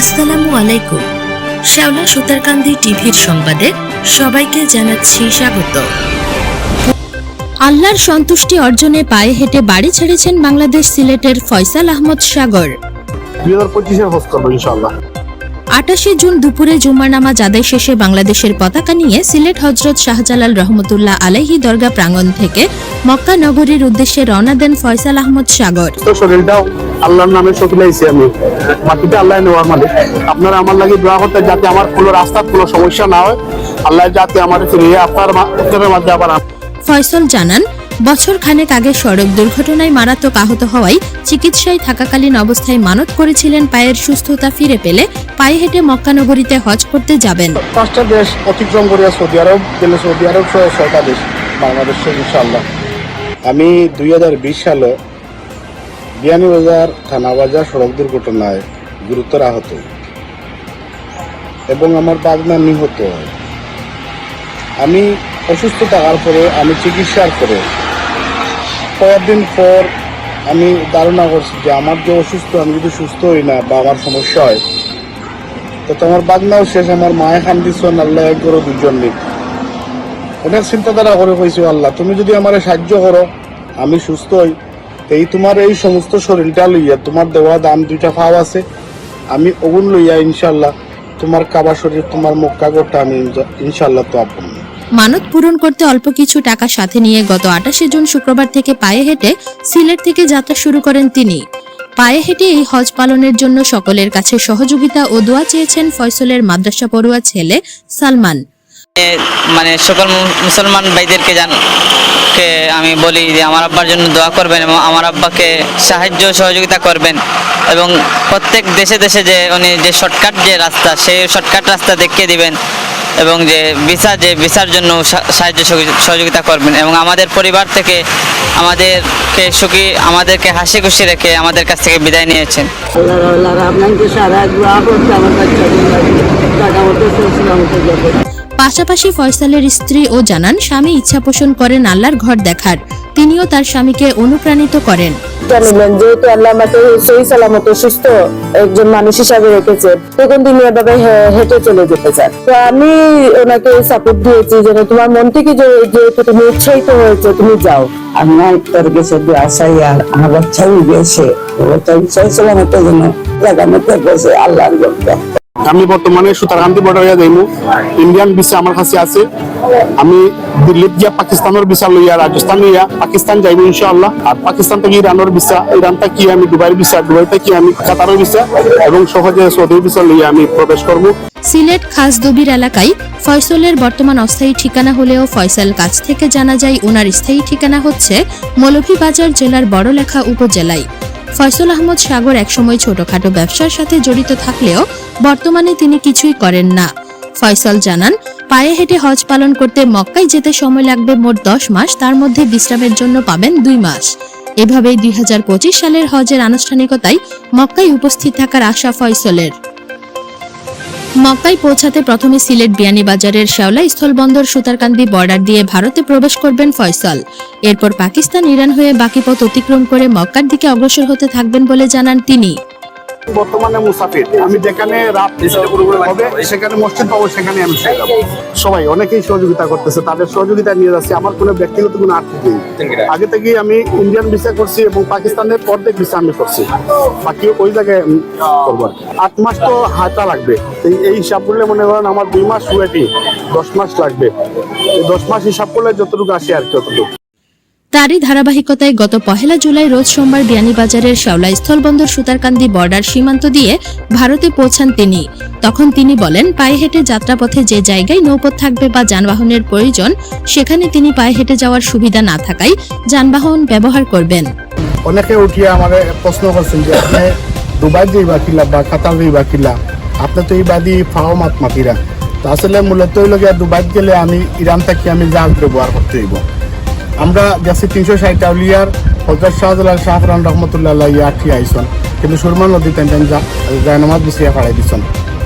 আসসালামু আলাইকুম। শ্যাওলা সুতারকান্দি টিভির সংবাদে সবাইকে জানাচ্ছি স্বাগত। আল্লাহর সন্তুষ্টি অর্জনে পায়ে হেঁটে বাড়ি ছেড়েছেন বাংলাদেশ সিলেটের ফয়সাল আহমদ সাগর। দুই হাজার করব ইনশাল্লাহ আটাশে জুন দুপুরে জুম্মার নামাজ আদায় শেষে বাংলাদেশের পতাকা নিয়ে সিলেট হজরত শাহজালাল রহমতুল্লাহ আলাইহি দরগা প্রাঙ্গণ থেকে মক্কা নগরীর উদ্দেশ্যে রওনা দেন ফয়সাল আহমদ সাগর। আল্লাহর নামে আমি। বাকিটা আল্লাহ নেওয়ার মালিক আপনারা আমার লাগে দোয়া করতে যাতে আমার কোনো রাস্তার কোনো সমস্যা না হয়। আল্লাহ যাতে আমার ফিরিয়ে আপনার মা- উত্তরের মাঝে আবার ফয়সল জানান বছর খানেক আগে সড়ক দুর্ঘটনায় মারাত্মক আহত হওয়ায় চিকিৎসায় থাকাকালীন অবস্থায় মানত করেছিলেন পায়ের সুস্থতা ফিরে পেলে পায়ে হেঁটে মক্কানগরীতে হজ করতে যাবেন। পাঁচটা দেশ অতিক্রম করিয়া সৌদি আরব, গেলে সৌদি আরব সহ ছয়টা দেশ, বাংলাদেশ ইনশাল্লাহ আমি দুই হাজার বিশ সালে বিয়ানীবাজার থানাবাজার সড়ক দুর্ঘটনায় গুরুতর আহত এবং আমার বাগনা নিহত হয়। আমি অসুস্থ থাকার পরে আমি চিকিৎসার পরে কয়েকদিন পর আমি ধারণা করছি যে আমার যে অসুস্থ, আমি যদি সুস্থ হই না বা আমার সমস্যা হয় তো তোমার বাগনাও শেষ, আমার মায়ে খান দিচ্ছ আল্লাহ এক করো দুজন নেই অনেক চিন্তাধারা করে কইছো, আল্লাহ, তুমি যদি আমার সাহায্য করো, আমি সুস্থ হই। এই তোমার এই সমস্ত শরীরটা লইয়া, তোমার দেওয়া দাম দুইটা ফাও আছে, আমি ওগুন লইয়া ইনশাল্লাহ তোমার কাবা শরীর, তোমার মক্কা গোটা আমি ইনশাল্লাহ তো আপন মানত পূরণ করতে অল্প কিছু টাকা সাথে নিয়ে গত আটাশে জুন শুক্রবার থেকে পায়ে হেঁটে সিলেট থেকে যাত্রা শুরু করেন তিনি। পায়ে হেঁটে এই হজ পালনের জন্য সকলের কাছে সহযোগিতা ও দোয়া চেয়েছেন ফয়সলের মাদ্রাসা পড়ুয়া ছেলে সালমান। মানে সকল মুসলমান ভাইদেরকে জান, কে আমি বলি যে আমার আব্বার জন্য দোয়া করবেন এবং আমার আব্বাকে সাহায্য সহযোগিতা করবেন এবং প্রত্যেক দেশে দেশে যে উনি যে শর্টকাট যে রাস্তা, সেই শর্টকাট রাস্তা দেখিয়ে দিবেন। এবং যে বিচার যে বিচার জন্য সাহায্য সহযোগিতা করবেন এবং আমাদের পরিবার থেকে আমাদেরকে সুখী, আমাদেরকে হাসি খুশি রেখে আমাদের কাছ থেকে বিদায় নিয়েছেন। পাশাপাশি ফয়সালের স্ত্রী ও জানান, স্বামী ইচ্ছা পোষণ করেন আল্লাহর ঘর দেখার। তিনিও তার স্বামীকে অনুপ্রাণিত করেন। জানিলেন যেহেতু আল্লাহ আমাকে সহি সালামত সুস্থ একজন মানুষ হিসাবে রেখেছেন তখন তিনি এভাবে হেঁটে চলে যেতে চান। তো আমি ওনাকে সাপোর্ট দিয়েছি যে তোমার মন থেকে যে- যেহেতু তুমি উৎসাহিত হয়েছে তুমি যাও। আমার তোর গেছে আশাই আর আমার বাচ্চাও গেছে। সহি সালামতের জন্য লাগানোতে বসে আল্লাহর গল্প আমি বর্তমানে সুতারকান্তি বর্ডার যাইমু। ইন্ডিয়ান ভিসা আমার কাছে আছে। আমি দিল্লিত গিয়া পাকিস্তানের ভিসা লইয়া রাজস্থান লইয়া, পাকিস্তান যাইবো ইনশাআল্লাহ। আর পাকিস্তান থেকে ইরানের ভিসা ইরান থেকে আমি দুবাইয়ের ভিসা দুবাই থেকে আমি কাতারের ভিসা এবং সহজে সৌদির ভিসা লইয়া আমি প্রবেশ করব। সিলেট, খাসদবির এলাকায় ফয়সলের বর্তমান অস্থায়ী ঠিকানা হলেও ফয়সাল কাছ থেকে জানা যায় ওনার স্থায়ী ঠিকানা হচ্ছে মৌলভীবাজার জেলার বড়লেখা উপজেলায়। ফয়সল আহমদ সাগর একসময় ছোটখাটো ব্যবসার সাথে জড়িত থাকলেও বর্তমানে তিনি কিছুই করেন না। ফয়সল জানান, পায়ে হেঁটে হজ পালন করতে মক্কায় যেতে সময় লাগবে মোট দশ মাস, তার মধ্যে বিশ্রামের জন্য পাবেন দুই মাস। এভাবেই দুই হাজার পঁচিশ সালের হজের আনুষ্ঠানিকতায় মক্কায় উপস্থিত থাকার আশা ফয়সলের। মক্কায় পৌঁছাতে প্রথমে সিলেট বিয়ানীবাজারের শেওলা স্থলবন্দর সুতারকান্দি বর্ডার দিয়ে ভারতে প্রবেশ করবেন ফয়সল। এরপর পাকিস্তান ইরান হয়ে বাকি পথ অতিক্রম করে মক্কার দিকে অগ্রসর হতে থাকবেন বলে জানান তিনি। বর্তমানে মুসাফির। আমি যেখানে রাত হবে সেখানে মসজিদ পাবো সেখানে আমি সবাই অনেকেই সহযোগিতা করতেছে তাদের সহযোগিতা নিয়ে যাচ্ছে। আমার কোনো ব্যক্তিগত কোনো আর্থিক নেই। আগে থেকেই আমি ইন্ডিয়ান ভিসা করছি এবং পাকিস্তানের অর্ধেক ভিসা আমি করছি। বাকি ওই জায়গায় করব আট মাস তো হাতা লাগবে। এই- এই হিসাব করলে মনে করেন আমার দুই মাস ওয়েটিং দশ মাস লাগবে। এই দশ মাস হিসাব করলে যতটুকু আসে আর কি ততটুকু তারই ধারাবাহিকতায় গত পহেলা জুলাই রোজ সোমবার বিয়ানীবাজারের শেওলা স্থলবন্দর সুতারকান্দি বর্ডার সীমান্ত দিয়ে ভারতে পৌঁছান তিনি। তখন তিনি বলেন, পায়ে হেঁটে যাত্রাপথে যে জায়গায় নৌপথ থাকবে বা যানবাহনের প্রয়োজন, সেখানে তিনি পায়ে হেঁটে যাওয়ার সুবিধা না থাকায় যানবাহন ব্যবহার করবেন। অনেকে উঠিয়ে আমার প্রশ্ন করছেন যে, আপনি দুবাই যাইবা কিলা বা কাতার যাইবা কিলা? আপনি তো এই বাদি ফাও মাত মাতিরা। আসলে মূলত দুবাই গেলে আমি ইরান থেকে আমি জাহাজ ব্যবহার করতে হইব। আমরা গেছি তিনশো ষাট আউলিয়ার হজরত শাহজালাল শাহরান রহমতুল্লাহ ইয়া ঠিক আইসন। কিন্তু সুরমা নদী তেন তেন জায়নামাজ বিছিয়া ফাড়াই দিছন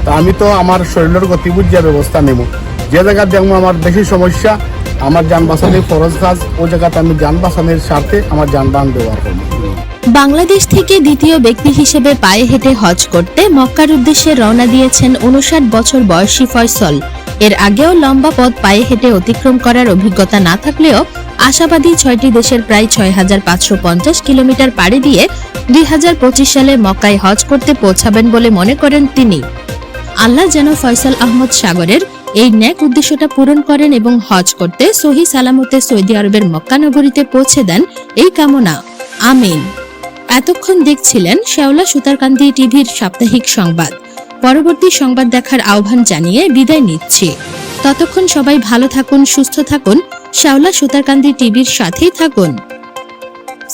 তা আমি তো আমার শরীরের গতি বুঝিয়া ব্যবস্থা নেব। যে জায়গা দেখব আমার বেশি সমস্যা, আমার যান বাঁচানোর ফরজ কাজ, ও জায়গাতে আমি যান বাঁচানোর স্বার্থে আমার যানবাহন ব্যবহার করব। বাংলাদেশ থেকে দ্বিতীয় ব্যক্তি হিসেবে পায়ে হেঁটে হজ করতে মক্কার উদ্দেশ্যে রওনা দিয়েছেন উনষাট বছর বয়সী ফয়সল। এর আগেও লম্বা পথ পায়ে হেঁটে অতিক্রম করার অভিজ্ঞতা না থাকলেও আশাবাদী ছয়টি দেশের প্রায় ছয় হাজার পাঁচশো পঞ্চাশ কিলোমিটার পাড়ি দিয়ে দুই হাজার পঁচিশ সালে মক্কায় হজ করতে পৌঁছাবেন বলে মনে করেন তিনি। আল্লাহ যেন ফয়সাল আহমদ সাগরের এই ন্যাক উদ্দেশ্যটা পূরণ করেন এবং হজ করতে সহি সালামতে সৌদি আরবের মক্কা নগরীতে পৌঁছে দেন এই কামনা। আমিন। এতক্ষণ দেখছিলেন শেওলা সুতারকান্দি টিভির সাপ্তাহিক সংবাদ। পরবর্তী সংবাদ দেখার আহ্বান জানিয়ে বিদায় নিচ্ছি। ততক্ষণ সবাই ভালো থাকুন, সুস্থ থাকুন। শ্যাওলা সুতারকান্দি টিভির সাথেই থাকুন।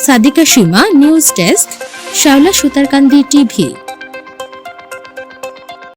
সাদিকা সীমা, নিউজ ডেস্ক, শ্যাওলা সুতারকান্দি টিভি।